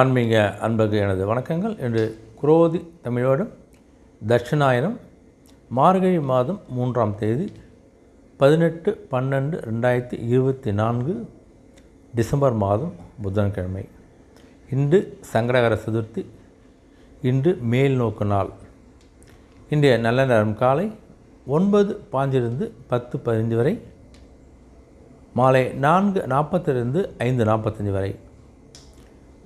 ஆன்மீக அன்புக்கு எனது வணக்கங்கள். இன்று குரோதி தமிழோடும் தட்சிணாயனம் மார்கழி மாதம் மூன்றாம் தேதி பதினெட்டு பன்னெண்டு ரெண்டாயிரத்தி இருபத்தி நான்கு டிசம்பர் மாதம் புதன்கிழமை. இன்று சங்கடகர சதுர்த்தி இன்று மேல் நோக்கு நாள். இன்றைய நல்ல நேரம் காலை ஒன்பது பாஞ்சிலிருந்து பத்து பதினஞ்சு வரை மாலை நான்கு நாற்பத்திலிருந்து ஐந்து நாற்பத்தஞ்சு வரை.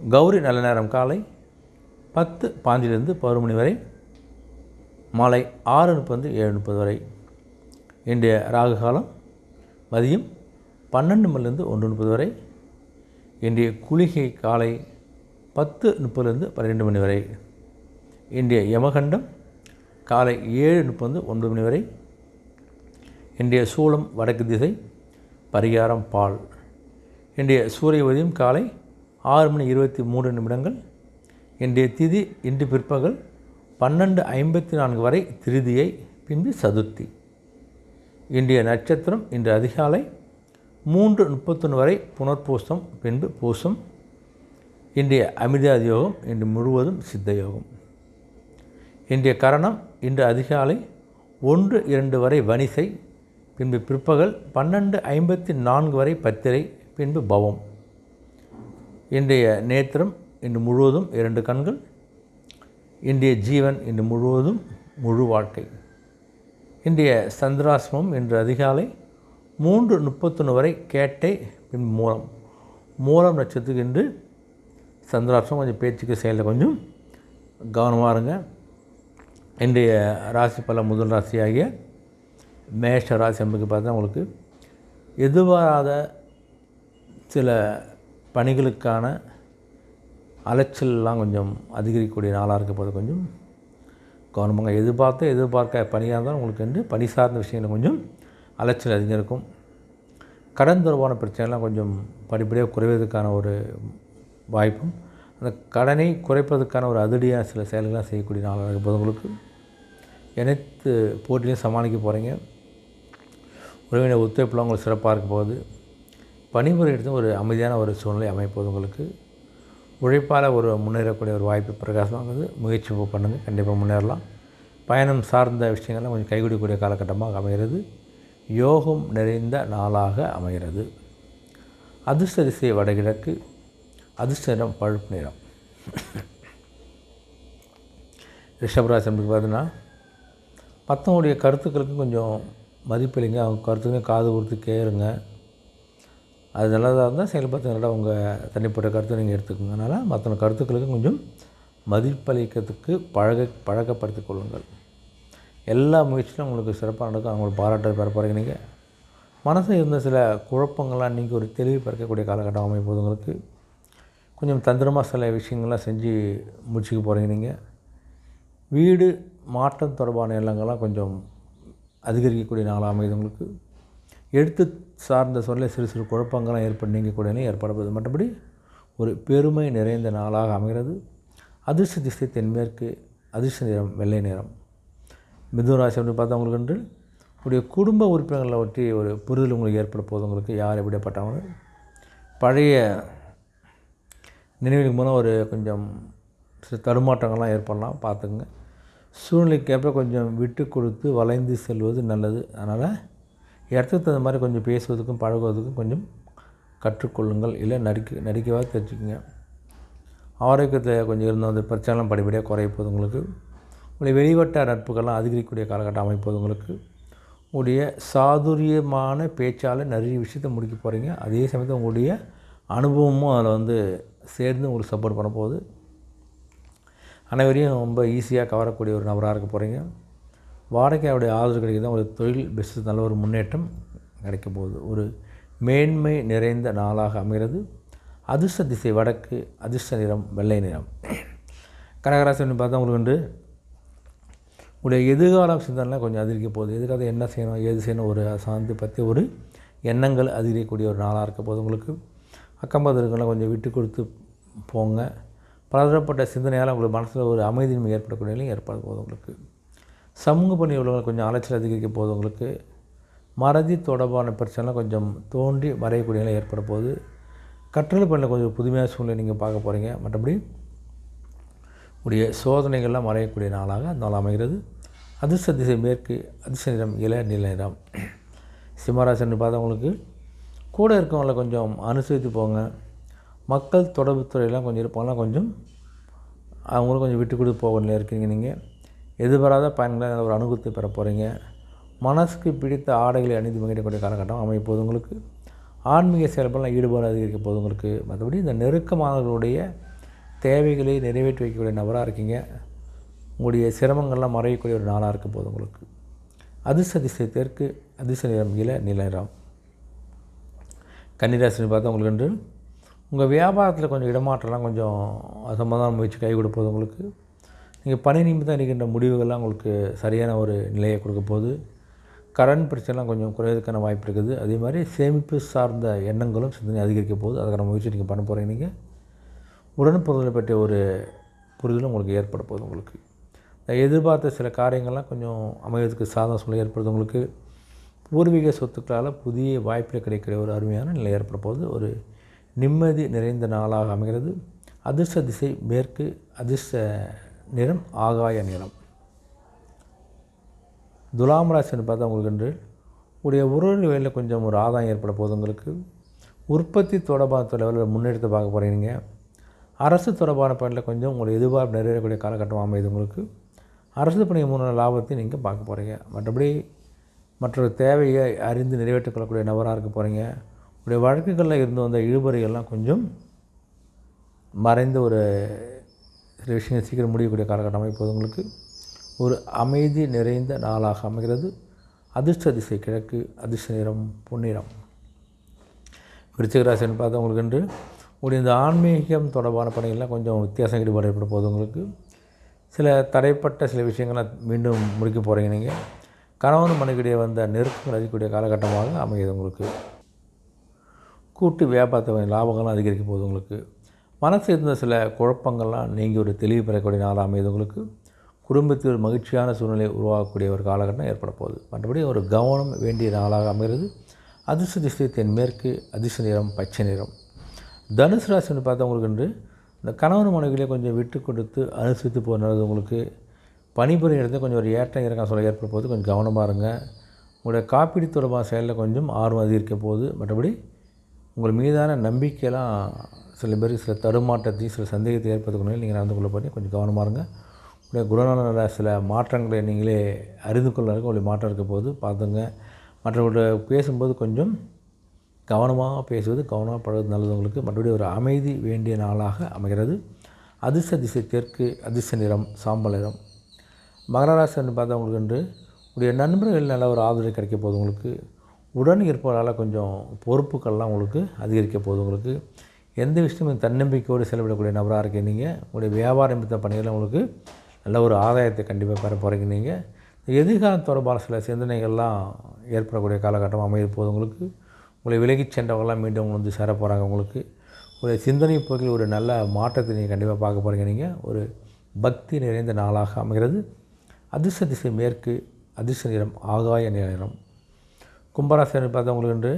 கௌரி நல்ல நேரம் காலை பத்து பாஞ்சிலிருந்து பதினொரு மணி வரை மாலை ஆறு முப்பது ஏழு முப்பது வரை. இன்றைய ராகு காலம் மதியம் பன்னெண்டு மணிலேருந்து ஒன்று முப்பது வரை. இன்றைய குளிகை காலை பத்து முப்பதுலேருந்து பன்னிரெண்டு மணி வரை. இன்றைய யமகண்டம் காலை ஏழு முப்பது ஒன்பது மணி வரை. இன்றைய சூளம் வடக்கு திசை பரிகாரம் பால். இன்றைய சூரிய உதயம் காலை ஆறு மணி இருபத்தி மூன்று நிமிடங்கள். இன்றைய திதி இன்று பிற்பகல் பன்னெண்டு ஐம்பத்தி நான்கு வரை திருதியை பின்பு சதுர்த்தி. இன்றைய நட்சத்திரம் இன்று அதிகாலை மூன்று முப்பத்தொன்று வரை புனர்பூசம் பின்பு பூசம். இன்றைய அமிர்தாதி யோகம் இன்று முழுவதும் சித்த யோகம். இன்றைய கரணம் இன்று அதிகாலை ஒன்று இரண்டு வரை வனிசை பின்பு பிற்பகல் பன்னெண்டு ஐம்பத்தி நான்கு வரை பத்திரை பின்பு பவம். இன்றைய நேத்திரம் இன்று முழுவதும் இரண்டு கண்கள் இன்றைய ஜீவன் இன்று முழுவதும் முழு வாழ்க்கை. இன்றைய சந்திராசிரமம் இன்று அதிகாலை மூன்று முப்பத்தொன்று வரை கேட்டை பின் மூலம். மூலம் நட்சத்திரத்துக்கு இன்று சந்திராசிரமம் கொஞ்சம் பேச்சுக்கு செயலில் கொஞ்சம் கவனமாக இருங்க. இன்றைய ராசி பல முதல் ராசியாகிய மேஷ ராசி என்பதுக்கு பார்த்தா உங்களுக்கு எதிர்பாராத சில பணிகளுக்கான அலைச்சல்லாம் கொஞ்சம் அதிகரிக்கக்கூடிய நாளாக இருக்க போது கொஞ்சம் கவனமாக எதிர்பார்த்து எதிர்பார்க்க பணியாக இருந்தாலும் உங்களுக்கு வந்து பணி சார்ந்த விஷயங்கள் கொஞ்சம் அலைச்சல் அதிகம் இருக்கும் கடன் தொடர்பான பிரச்சனைலாம் கொஞ்சம் படிப்படியாக குறைவதற்கான ஒரு வாய்ப்பும் அந்த கடனை குறைப்பதற்கான ஒரு அதிரடியாக சில செயல்கள்லாம் செய்யக்கூடிய நாளாக இருக்க போது உங்களுக்கு அனைத்து போட்டிலையும் சமாளிக்க போகிறீங்க உறவினர் ஒத்துழைப்புலாம் உங்களுக்கு சிறப்பாக இருக்க போகுது. பணிமுறை எடுத்து ஒரு அமைதியான ஒரு சூழ்நிலை அமைப்பது உங்களுக்கு. உழைப்பால் ஒரு முன்னேறக்கூடிய ஒரு வாய்ப்பு பிரகாசமாகுது முயற்சி பண்ணுங்கள் கண்டிப்பாக முன்னேறலாம். பயணம் சார்ந்த விஷயங்கள்லாம் கொஞ்சம் கைகூடக்கூடிய காலகட்டமாக அமைகிறது. யோகம் நிறைந்த நாளாக அமைகிறது. அதிர்ஷ்ட திசை வடகிழக்கு. அதிர்ஷ்ட நிறம் பழுப்பு நிறம். ரிஷபராசி அப்படின்னு பார்த்தீங்கன்னா மற்றவங்களுடைய கருத்துக்களுக்கு கொஞ்சம் மதிப்பில்லைங்க அவங்க கருத்துக்களையும் காது கொடுத்து கேளுங்க. அது நல்லதாக இருந்தால் செயல்படுத்த நல்லா உங்கள் தனிப்பட்ட கருத்தை நீங்கள் எடுத்துக்கோங்க. அதனால் மற்ற கருத்துக்களுக்கு கொஞ்சம் மதிப்பளிக்கிறதுக்கு பழக பழக்கப்படுத்திக் கொள்ளுங்கள். எல்லா முயற்சியிலும் உங்களுக்கு சிறப்பாக நடக்கும். அவங்களுக்கு பாராட்ட பெற போகிறீங்க நீங்கள் மனசில் இருந்த சில குழப்பங்கள்லாம் நீங்கள் ஒரு தெளிவு பிறக்கக்கூடிய காலகட்டம் அமைப்போது உங்களுக்கு. கொஞ்சம் தந்திரமாக சில விஷயங்கள்லாம் செஞ்சு முடிச்சுக்க போகிறீங்க நீங்கள் வீடு மாற்றம் தொடர்பான எண்ணங்கள்லாம் கொஞ்சம் அதிகரிக்கக்கூடிய நாளாக அமைது உங்களுக்கு. எடுத்து சார்ந்த சொல்ல சிறு சிறு குழப்பங்கள்லாம் ஏற்பட நீங்கக்கூடிய நிலை ஏற்படுவது மற்றபடி ஒரு பெருமை நிறைந்த நாளாக அமைகிறது. அதிர்ஷ்ட திசை தென்மேற்கு அதிர்ஷ்ட நிறம் வெள்ளை நிறம். மிதுனராசி அப்படின்னு பார்த்தா உங்களுக்கு வந்து குடும்ப உறுப்பினர்களை ஒட்டி ஒரு புரிதல் உங்களுக்கு ஏற்பட போது உங்களுக்கு யார் எப்படிப்பட்டவங்க? பழைய நினைவுக்கு மூலம் ஒரு கொஞ்சம் சில தடுமாற்றங்கள்லாம் ஏற்படலாம். பார்த்துக்குங்க. சூழ்நிலைக்கேற்ப கொஞ்சம் விட்டு கொடுத்து வளைந்து செல்வது நல்லது. அதனால் இடத்துக்கு தகுந்த மாதிரி கொஞ்சம் பேசுவதுக்கும் பழகுவதற்கும் கொஞ்சம் கற்றுக்கொள்ளுங்கள். இல்லை நடிக்க நடிக்கவாக தெரிஞ்சுக்கோங்க. ஆரோக்கியத்தில் கொஞ்சம் இருந்த அந்த பிரச்சனைலாம் படிப்படியாக குறைப்போது உங்களுக்கு. உங்களுடைய வெளிவட்ட நட்புகள்லாம் அதிகரிக்கக்கூடிய காலகட்டம் அமைப்பது உங்களுக்கு. உங்களுடைய சாதுரியமான பேச்சால் நிறைய விஷயத்தை முடிக்க போகிறீங்க அதே சமயத்தில் உங்களுடைய அனுபவமும் அதில் வந்து சேர்ந்து உங்களுக்கு சப்போர்ட் பண்ண போகுது. அனைவரையும் ரொம்ப ஈஸியாக கவரக்கூடிய ஒரு நபராக இருக்க போகிறீங்க வாடகையாவுடைய ஆதரவு கிடைக்கிறது ஒரு தொழில் பிஸ்னஸ் நல்ல ஒரு முன்னேற்றம் கிடைக்க போகுது. ஒரு மேன்மை நிறைந்த நாளாக அமைகிறது. அதிர்ஷ்ட திசை வடக்கு அதிர்ஷ்ட நிறம் வெள்ளை நிறம். கடகராசி பார்த்தா உங்களுக்கு வந்து உங்களுடைய எதிர்கால சிந்தனைலாம் கொஞ்சம் அதிகரிக்க போகுது. எதுக்காக என்ன செய்யணும் ஏது செய்யணும் ஒரு சாந்தி பற்றி ஒரு எண்ணங்கள் அதிகரிக்கக்கூடிய ஒரு நாளாக இருக்க போது உங்களுக்கு. அக்கம்பதற்கெல்லாம் கொஞ்சம் விட்டு கொடுத்து போங்க. பலதரப்பட்ட சிந்தனையால் உங்களுக்கு மனசில் ஒரு அமைதியின்மை ஏற்படக்கூடிய நிலையும் ஏற்பட போகுது உங்களுக்கு. சமூக பணி உள்ளவங்க கொஞ்சம் அலைச்சல் அதிகரிக்க போதவங்களுக்கு மறதி தொடர்பான பிரச்சனைலாம் கொஞ்சம் தோன்றி வரையக்கூடிய நிலை ஏற்பட போகுது. கற்றல் பணியில் கொஞ்சம் புதுமையான சூழ்நிலை நீங்கள் பார்க்க போகிறீங்க மற்றபடி உடைய சோதனைகள்லாம் மறையக்கூடிய நாளாக அந்த நாள் அமைகிறது. அதிர்ஷ்ட திசை மேற்கு அதிர்ஷ்ட நிறம் இள நில நிறம். சிம்மராசன் பார்த்தவங்களுக்கு கூட இருக்கவங்கள கொஞ்சம் அனுசரித்து போங்க. மக்கள் தொடர்பு துறையெல்லாம் கொஞ்சம் இருப்பாங்கலாம் கொஞ்சம். அவங்களும் கொஞ்சம் விட்டு கொடுத்து போக இருக்கீங்க நீங்கள் எதிர்பாராத பயன்களை ஒரு அனுகூலத்தை பெற போகிறீங்க மனசுக்கு பிடித்த ஆடைகளை அணிந்து மகிழக்கூடிய காலகட்டம் அமைய போது உங்களுக்கு. ஆன்மீக செயல்பாடுலாம் ஈடுபாடு அதிகரிக்க போது உங்களுக்கு. மற்றபடி இந்த நெருக்கமானவர்களுடைய தேவைகளை நிறைவேற்றி வைக்கக்கூடிய நபராக இருக்கீங்க. உங்களுடைய சிரமங்கள்லாம் மறையக்கூடிய ஒரு நாளாக இருக்க போது உங்களுக்கு. அதிர்ஷ்ட திசை தெற்கு அதிர்ஷ்ட நிறம் இல நில நிறம். பார்த்தா உங்களுக்கு என்று உங்கள் வியாபாரத்தில் கொஞ்சம் இடமாற்றலாம் கொஞ்சம் சமாதான முயற்சி கை கொடுப்போது உங்களுக்கு. நீங்கள் பணி நிமித்தம் இருக்கின்ற முடிவுகள்லாம் உங்களுக்கு சரியான ஒரு நிலையை கொடுக்க போகுது கடன் பிரச்சனைலாம் கொஞ்சம் குறையிறதுக்கான வாய்ப்பு இருக்குது. அதே மாதிரி சேமிப்பு சார்ந்த எண்ணங்களும் சிந்தனை அதிகரிக்க போகுது அதுக்கான முயற்சி நீங்கள் பண்ண போகிறீங்க நீங்கள் உடன் பொருளை பற்றிய ஒரு புரிதலும் உங்களுக்கு ஏற்பட போகுது உங்களுக்கு. எதிர்பார்த்த சில காரியங்கள்லாம் கொஞ்சம் அமைவதற்கு சாதன சூழ்நிலை ஏற்படுது உங்களுக்கு. பூர்வீக சொத்துக்களால் புதிய வாய்ப்பில் கிடைக்கிற ஒரு அருமையான நிலை ஏற்பட போகுது. ஒரு நிம்மதி நிறைந்த நாளாக அமைகிறது. அதிர்ஷ்ட திசை மேற்கு அதிர்ஷ்ட நிறம் ஆகாய நிறம். துலாம் ராசின்னு பார்த்தா உங்களுக்கு என்று உடைய உறவு வேலையில் கொஞ்சம் ஒரு ஆதாயம் ஏற்பட போகுது உங்களுக்கு. உற்பத்தி தொடர்பான தொலைவில் முன்னெடுத்து பார்க்க போகிறீங்க அரசு தொடர்பான பணியில் கொஞ்சம் உங்களை எதிர்பார்ப்பு நிறைவேறக்கூடிய காலகட்டம் அமையுது உங்களுக்கு. அரசு பணி மூணு லாபத்தை நீங்கள் பார்க்க போகிறீங்க மற்றபடி மற்றொரு தேவையை அறிந்து நிறைவேற்றிக்கொள்ளக்கூடிய நபராக இருக்க போகிறீங்க உடைய வழக்குகளில் இருந்து வந்த இழுபறிகள்லாம் கொஞ்சம் மறைந்த ஒரு சில விஷயங்கள் சீக்கிரம் முடியக்கூடிய காலகட்டம் அமைப்போது உங்களுக்கு. ஒரு அமைதி நிறைந்த நாளாக அமைகிறது. அதிர்ஷ்ட திசை கிழக்கு அதிர்ஷ்ட நிறம் பொன்னிறம். விருச்சிகராசின்னு பார்த்தா உங்களுக்கு என்று உங்களுடைய இந்த ஆன்மீகம் தொடர்பான பணிகள்லாம் கொஞ்சம் வித்தியாசம் ஈடுபாடு ஏற்பட போகுது உங்களுக்கு. சில தடைப்பட்ட சில விஷயங்கள்லாம் மீண்டும் முடிக்க போகிறீங்க நீங்கள் கணவன் மனுக்கிடையே வந்த நெருக்கங்கள் அதிகக்கூடிய காலகட்டமாக அமையுது உங்களுக்கு. கூட்டு வியாபாரத்தை கொஞ்சம் லாபங்கள்லாம் அதிகரிக்க போகுது உங்களுக்கு. மனசு இருந்த சில குழப்பங்கள்லாம் நீங்கள் ஒரு தெளிவு பெறக்கூடிய நாளாக அமையுது உங்களுக்கு குடும்பத்தில் ஒரு மகிழ்ச்சியான சூழ்நிலை உருவாகக்கூடிய ஒரு காலகட்டம் ஏற்பட போகுது. மற்றபடி ஒரு கவனம் வேண்டிய நாளாக அமைகிறது. அதிர்ஷ்ட திசை தென்மேற்கு அதிர்ஷ்ட நிறம் பச்சை நிறம். தனுசு ராசின்னு பார்த்தவங்களுக்கு என்று இந்த கணவன் மனைவிலே கொஞ்சம் விட்டு கொடுத்து அனுசரித்து போகிறது உங்களுக்கு பணிபுரியும் இடத்துல கொஞ்சம் ஒரு ஏற்றம் இறக்கம் சொல்ல ஏற்பட போது கொஞ்சம் கவனமாக இருங்க. உங்களுடைய காப்பீடு தொடர்பான செயலில் கொஞ்சம் ஆர்வம் அதிகரிக்க போகுது. மற்றபடி உங்கள் மீதான நம்பிக்கையெல்லாம் சில பேர் சில தடுமாற்றத்தையும் சில சந்தேகத்தை ஏற்படுத்தக்கூடிய நீங்கள் நடந்து கொள்ள பண்ணி கொஞ்சம் கவனமாக இருங்க. உடைய குணநல சில மாற்றங்களை நீங்களே அறிந்து கொள்ளுறதுக்கு உங்களுடைய மாற்றம் இருக்க போது பார்த்துங்க மற்றவர்கள்ட்ட பேசும்போது கொஞ்சம் கவனமாக பேசுவது கவனமாக பழகுவது நல்லது. உங்களுக்கு மற்றபடி ஒரு அமைதி வேண்டிய நாளாக அமைகிறது. அதிர்ஷ்ட திசை தெற்கு அதிர்ஷ்ட நிறம் சாம்பல் நிறம். மகர பார்த்தா உங்களுக்கு என்று உடைய நண்பர்கள் நல்ல ஒரு ஆதரவு கிடைக்க போகுது உங்களுக்கு. உடன் இருப்பவர்களால் கொஞ்சம் பொறுப்புக்கள்லாம் உங்களுக்கு அதிகரிக்க போகுது உங்களுக்கு. எந்த விஷயமும் தன்னம்பிக்கையோடு செலவிடக்கூடிய நபராக இருக்கீங்க நீங்கள் உங்களுடைய வியாபார நிமித்த பணிகளில் உங்களுக்கு நல்ல ஒரு ஆதாயத்தை கண்டிப்பாக பெற போகிறீங்க நீங்கள் எதிர்காலம் தொடர்பான சில சிந்தனைகள்லாம் ஏற்படக்கூடிய காலகட்டம் அமைய போது உங்களுக்கு. உங்களை விலகிச் சென்றவங்களாம் மீண்டும் உங்களை வந்து சேர போகிறாங்க உங்களுக்கு. ஒரு சிந்தனை போக்கில் ஒரு நல்ல மாற்றத்தை நீங்கள் கண்டிப்பாக பார்க்க போகிறீங்க நீங்கள் ஒரு பக்தி நிறைந்த நாளாக அமைகிறது. அதிர்ஷ்ட திசை மேற்கு அதிர்ஷ்ட நிறம் ஆகாய நிறம். கும்பராசினர் பார்த்தவங்களுக்கு என்று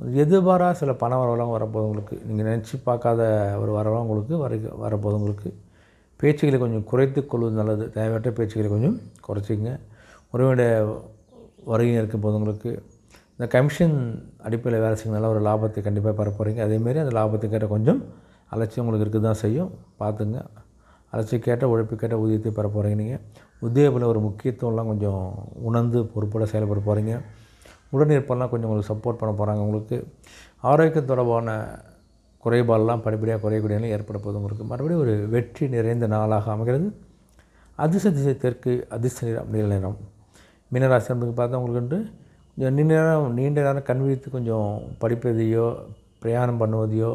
எதிர்பாராக சில பண வரவெல்லாம் வரப்போகுது உங்களுக்கு. நீங்கள் நினச்சி பார்க்காத ஒரு வரவெல்லாம் உங்களுக்கு வர வரப்போகுது உங்களுக்கு. பேச்சுகளை கொஞ்சம் குறைத்து கொள்வது நல்லது. தேவையற்ற பேச்சுகளை கொஞ்சம் குறைச்சிங்க உறவினுடைய வருகையும் இருக்கும் போது உங்களுக்கு இந்த கமிஷன் அடிப்படையில் வேலை செய்யறதுனால ஒரு லாபத்தை கண்டிப்பாக பெற போகிறீங்க அதேமாரி அந்த லாபத்தை கொஞ்சம் அலட்சியம் உங்களுக்கு இருக்க தான் செய்யும். பார்த்துங்க. அலட்சியம் கேட்ட உழைப்பு கேட்ட ஊதியத்தை பெற போகிறீங்க நீங்கள் உத்தியோகத்தில் ஒரு முக்கியத்துவம்லாம் கொஞ்சம் உணர்ந்து பொறுப்போடு செயல்பட போகிறீங்க உடனிருப்பெல்லாம் கொஞ்சம் உங்களுக்கு சப்போர்ட் பண்ண போகிறாங்க உங்களுக்கு ஆரோக்கியம் தொடர்பான குறைபாடெல்லாம் படிப்படியாக குறையக்கூடிய நிலை ஏற்பட போகுது உங்களுக்கு மறுபடியும் ஒரு வெற்றி நிறைந்த நாளாக அமைகிறது. அதிர்ஷ்ட திசை தெற்கு அதிர்ஷ்ட நிறம் நீல நிறம். மீனராசி என்பதுக்கு பார்த்தா உங்களுக்கு வந்து கொஞ்சம் நீண்ட நேரம் நீண்ட நேரம் கண் விழித்து கொஞ்சம் படிப்பதையோ பிரயாணம் பண்ணுவதையோ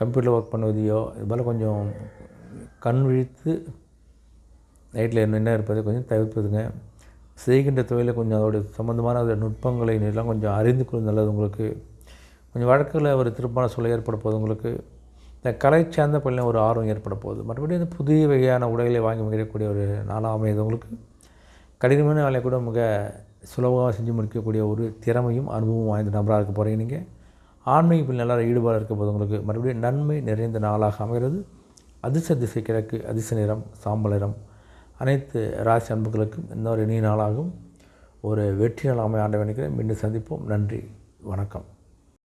கம்ப்யூட்டர் ஒர்க் பண்ணுவதையோ இது போல் கொஞ்சம் கண் விழித்து நைட்டில் என்ன இருப்பதை கொஞ்சம் தவிர்ப்பதுங்க. செய்கின்ற தொழிலை கொஞ்சம் அதோடைய சம்மந்தமான அதோட நுட்பங்களை எல்லாம் கொஞ்சம் அறிந்து கொள்வது நல்லது உங்களுக்கு. கொஞ்சம் வழக்கில் ஒரு திருப்பான சூழல் ஏற்பட போகுது உங்களுக்கு. இந்த கலை சார்ந்த பள்ளியில் ஒரு ஆர்வம் ஏற்பட போகுது. மற்றபடி இந்த புதிய வகையான உடைகளை வாங்கி மகிழக்கூடிய ஒரு நாளாக அமையுது உங்களுக்கு. கடினமான வேலையை கூட மிக சுலபமாக செஞ்சு முடிக்கக்கூடிய ஒரு திறமையும் அனுபவம் வாய்ந்த நபராக இருக்க போகிறீங்க நீங்கள் ஆன்மீகத்தில் நல்லா ஈடுபாடு இருக்க போது உங்களுக்கு. மறுபடியும் நன்மை நிறைந்த நாளாக அமைகிறது. அதிர்ஷ்ட திசை கிழக்கு அதிர்ஷ்ட நிறம் சாம்பல் நிறம் அனைத்து ராசி அன்புகளுக்கும் இன்னொரு இனிய நாளாகும் ஒரு வெற்றி நாள் அமைய ஆண்டவனுக்கு மீண்டும் சந்திப்போம். நன்றி. வணக்கம்.